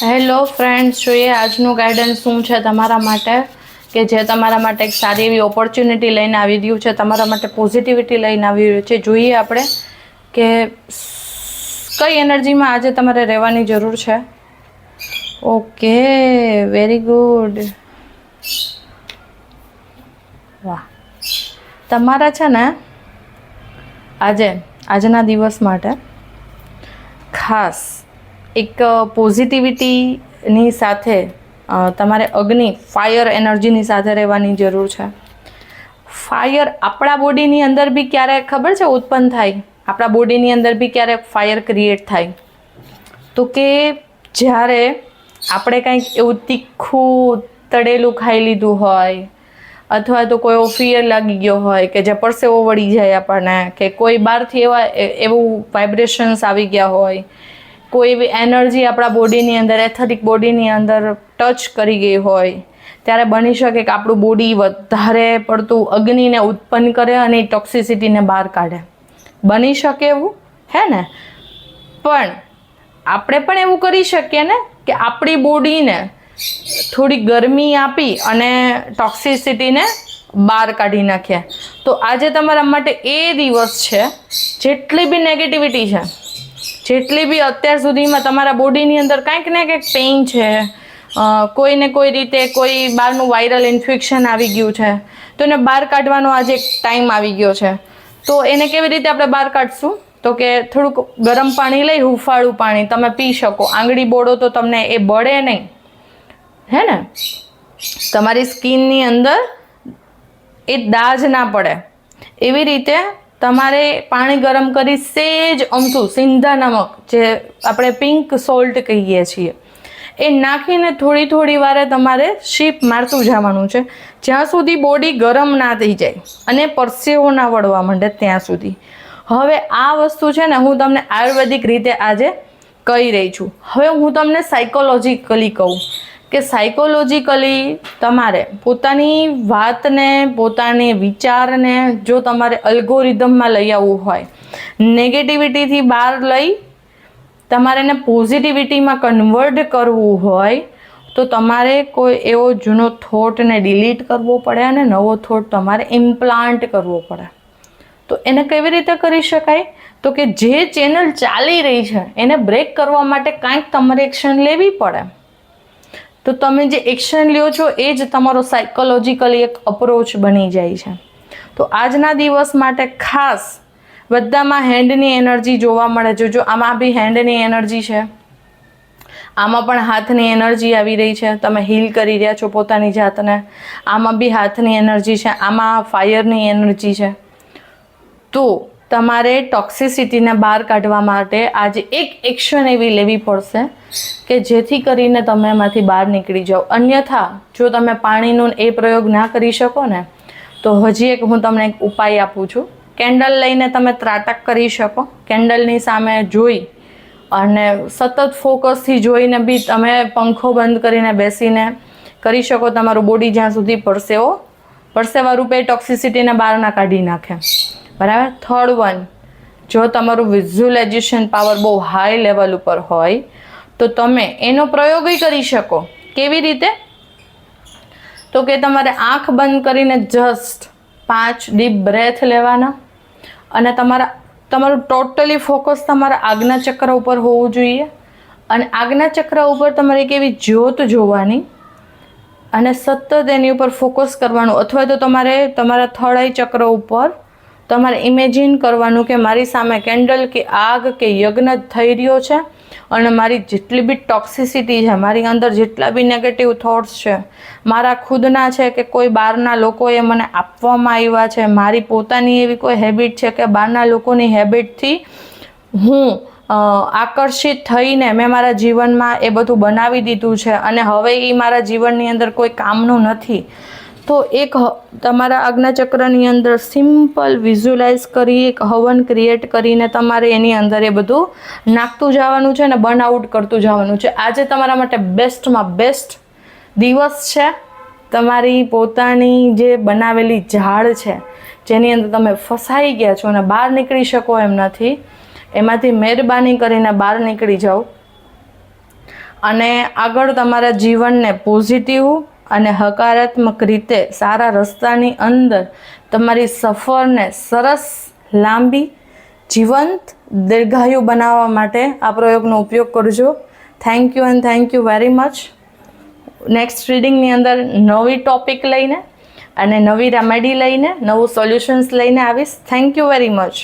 Hello friends જોઈએ, આજનું guidance શું છે તમારા માટે? કે જે તમારા માટે એક સારી એવી ઓપોર્ચ્યુનિટી લઈને આવી રહ્યું છે, તમારા માટે પોઝિટિવિટી લઈને આવી રહ્યું છે. જોઈએ આપણે કે કઈ એનર્જીમાં આજે તમારે રહેવાની જરૂર છે? ઓકે વેરી ગુડ વાહ. તમારા છે ને આજે, આજના દિવસ માટે ખાસ એક પોઝિટિવિટીની સાથે તમારે અગ્નિ ફાયર એનર્જીની સાથે રહેવાની જરૂર છે. ફાયર આપણા બોડીની અંદર બી ક્યારેક ખબર છે ઉત્પન્ન થાય? આપણા બોડીની અંદર બી ક્યારેક ફાયર ક્રિએટ થાય? તો કે જ્યારે આપણે કંઈક એવું તીખું, તળેલું ખાઈ લીધું હોય, અથવા તો કોઈ ફિયર લાગી ગયો હોય કે જે પરસેવો વળી જાય આપણને, કે કોઈ બહારથી એવા એવું વાઇબ્રેશન્સ આવી ગયા હોય કોઈ એવી એનર્જી આપણા બોડીની અંદર, એથેટિક બોડીની અંદર ટચ કરી ગઈ હોય, ત્યારે બની શકે કે આપણું બોડી વધારે પડતું અગ્નિને ઉત્પન્ન કરે અને ટોક્સિસિટીને બહાર કાઢે. બની શકે એવું? હે ને? પણ આપણે પણ એવું કરી શકીએ ને કે આપણી બોડીને થોડી ગરમી આપી અને ટોક્સિસિટીને બહાર કાઢી નાખીએ. તો આજે તમારા માટે એ દિવસ છે, જેટલી બી નેગેટિવિટી છે જેટલી બી અત્યાર સુધીમાં તમારા બોડીની અંદર કાંઈક ને કંઈક પેઇન છે કોઈને કોઈ રીતે કોઈ બહારનું વાયરલ ઇન્ફેક્શન આવી ગયું છે, તો એને બહાર કાઢવાનો આજે ટાઈમ આવી ગયો છે. તો એને કેવી રીતે આપણે બહાર કાઢશું? તો કે થોડુંક ગરમ પાણી લઈ, હુંફાળું પાણી તમે પી શકો. આંગળી બોળો તો તમને એ બળે નહીં. હે ને? તમારી સ્કિનની અંદર એ દાજ ના પડે. એવી રીતે તમારે પાણી ગરમ કરી સેજ અમથું, સિંધા નમક, જે આપણે પિંક સોલ્ટ કહીએ છીએ, એ નાખીને થોડી થોડી વારે તમારે શીપ મારતું જવાનું છે. જ્યાં સુધી બોડી ગરમ ના થઈ જાય અને પરસેવો ના વળવા માંડે ત્યાં સુધી. હવે આ વસ્તુ છે ને હું તમને આયુર્વેદિક રીતે આજે કહી રહી છું. હવે હું તમને સાયકોલોજીકલી કહું. કે સાયકોલોજીકલી તમારે પોતાની વાતને, પોતાની વિચારને જો તમારે અલ્ગોરિધમમાં લઈ આવવું હોય નેગેટિવિટીથી બહાર લઈ તમારે એને પોઝિટિવિટીમાં કન્વર્ટ કરવું હોય, તો તમારે કોઈ એવો જૂનો થોટને ડિલીટ કરવો પડે અને નવો થોટ તમારે ઇમ્પ્લાન્ટ કરવો પડે. તો એને કેવી રીતે કરી શકાય? તો કે જે ચેનલ ચાલી રહી છે, એને બ્રેક કરવા માટે કાંઈક તમારે એક્શન લેવી પડે. તો તમે જે એક્શન લ્યો છો, એ જ તમારો સાયકોલોજીકલી એક અપ્રોચ બની જાય છે. તો આજના દિવસ માટે ખાસ બધામાં હેન્ડની એનર્જી જોવા મળે છે. જો આમાં બી હેન્ડની એનર્જી છે, આમાં પણ હાથની એનર્જી આવી રહી છે. તમે હીલ કરી રહ્યા છો પોતાની જાતને, આમાં બી હાથની એનર્જી છે, આમાં ફાયરની એનર્જી છે. તો તમારે ટોક્સિસિટીને બહાર કાઢવા માટે આજે એક એક્શન એવી લેવી પડશે કે જેથી કરીને તમે એમાંથી બહાર નીકળી જાઓ. અન્યથા, જો તમે પાણીનો એ પ્રયોગ ના કરી શકો ને, તો હજી એક હું તમને એક ઉપાય આપું છું. કેન્ડલ લઈને તમે ત્રાટક કરી શકો. કેન્ડલની સામે જોઈ અને સતત ફોકસથી જોઈને બી તમે પંખો બંધ કરીને બેસીને કરી શકો. તમારું બોડી જ્યાં સુધી પરસેવો પરસેવા રૂપે ટોક્સિસિટીને બહાર ના કાઢી નાખે. બરાબર? થર્ડ વન જો તમારું વિઝ્યુલાઇઝેશન પાવર બહુ હાઈ લેવલ ઉપર હોય, તો તમે એનો પ્રયોગ કરી શકો. કેવી રીતે? તો કે તમારે આંખ બંધ કરીને જસ્ટ પાંચ ડીપ બ્રેથ લેવાના અને તમારા, તમારું ટોટલી ફોકસ તમારા આજ્ઞા ચક્ર ઉપર હોવું જોઈએ અને આજ્ઞા ચક્ર ઉપર તમારે એક એવી જ્યોત જોવાની અને સતત એની ઉપર ફોકસ કરવાનું. અથવા તો તમારે તમારા થર્ડ આઈ ચક્ર ઉપર તમારે ઇમેજિન કરવાનું કે મારી સામે કેન્ડલ કે આગ કે યજ્ઞ થઈ રહ્યો છે અને મારી જેટલી બી ટોક્સિસિટી છે, મારી અંદર જેટલા બી નેગેટિવ થોટ્સ છે, મારા ખુદના છે કે કોઈ બહારના લોકોએ મને આપવામાં આવ્યા છે, મારી પોતાની એવી કોઈ હેબિટ છે કે બહારના લોકોની હેબિટથી હું આકર્ષિત થઈને મેં મારા જીવનમાં એ બધું બનાવી દીધું છે અને હવે એ મારા જીવનની અંદર કોઈ કામનું નથી. તો એક તમારા આજ્ઞાચક્રની અંદર સિમ્પલ વિઝ્યુલાઇઝ કરી, એક હવન ક્રિએટ કરીને તમારે એની અંદર એ બધું નાખતું જવાનું છે ને બર્ન આઉટ કરતું જવાનું છે. આજે તમારા માટે બેસ્ટમાં બેસ્ટ દિવસ છે. તમારી પોતાની જે બનાવેલી ઝાડ છે, જેની અંદર તમે ફસાઈ ગયા છો અને બહાર નીકળી શકો એમ નથી, એમાંથી મહેરબાની કરીને બહાર નીકળી જાઓ. અને આગળ તમારા જીવનને પોઝિટિવ અને હકારાત્મક રીતે સારા રસ્તાની અંદર તમારી સફરને સરસ, લાંબી, જીવંત, દીર્ઘાયુ બનાવવા માટે આ પ્રયોગનો ઉપયોગ કરજો. Thank you and thank you very much next રીડિંગની અંદર નવી ટોપિક લઈને અને નવી રેમેડી લઈને, નવું સોલ્યુશન્સ લઈને આવીશ. Thank you very much